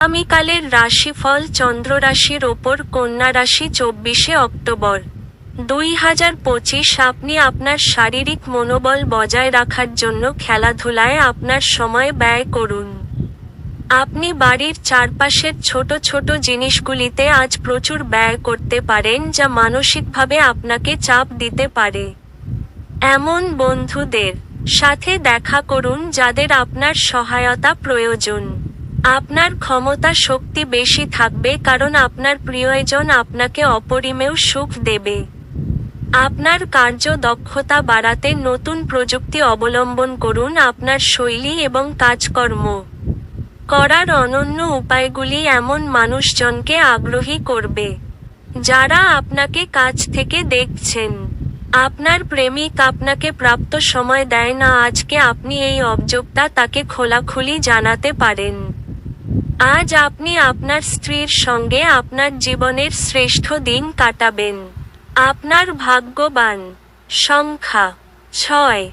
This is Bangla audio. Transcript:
আগামীকালের রাশিফল চন্দ্ররাশির ওপর কন্যা রাশি চব্বিশে অক্টোবর। দুই হাজার পঁচিশ আপনি আপনার শারীরিক মনোবল বজায় রাখার জন্য খেলাধুলায় আপনার সময় ব্যয় করুন। আপনি বাড়ির চারপাশের ছোট ছোট জিনিসগুলিতে আজ প্রচুর ব্যয় করতে পারেন যা মানসিকভাবে আপনাকে চাপ দিতে পারে। এমন বন্ধুদের সাথে দেখা করুন যাদের আপনার সহায়তা প্রয়োজন। আপনার ক্ষমতা শক্তি বেশি থাকবে কারণ আপনার প্রিয়জন আপনাকে অপরিমেয় সুখ দেবে। আপনার কার্যদক্ষতা বাড়াতে নতুন প্রযুক্তি অবলম্বন করুন আপনার শৈলী এবং কাজকর্ম। করার অনন্য উপায়গুলি এমন মানুষজনকে আগ্রহী করবে, যারা আপনাকে কাছ থেকে দেখছেন। আপনার প্রেমিক আপনাকে প্রাপ্ত সময় দেয় না, আজকে আপনি এই অবযোগটা তাকে খোলাখুলি জানাতে পারেন। আজ আপনি আপনার স্ত্রীর সঙ্গে আপনার জীবনের শ্রেষ্ঠ দিন কাটাবেন। আপনার ভাগ্যবান। সংখ্যা ছয়।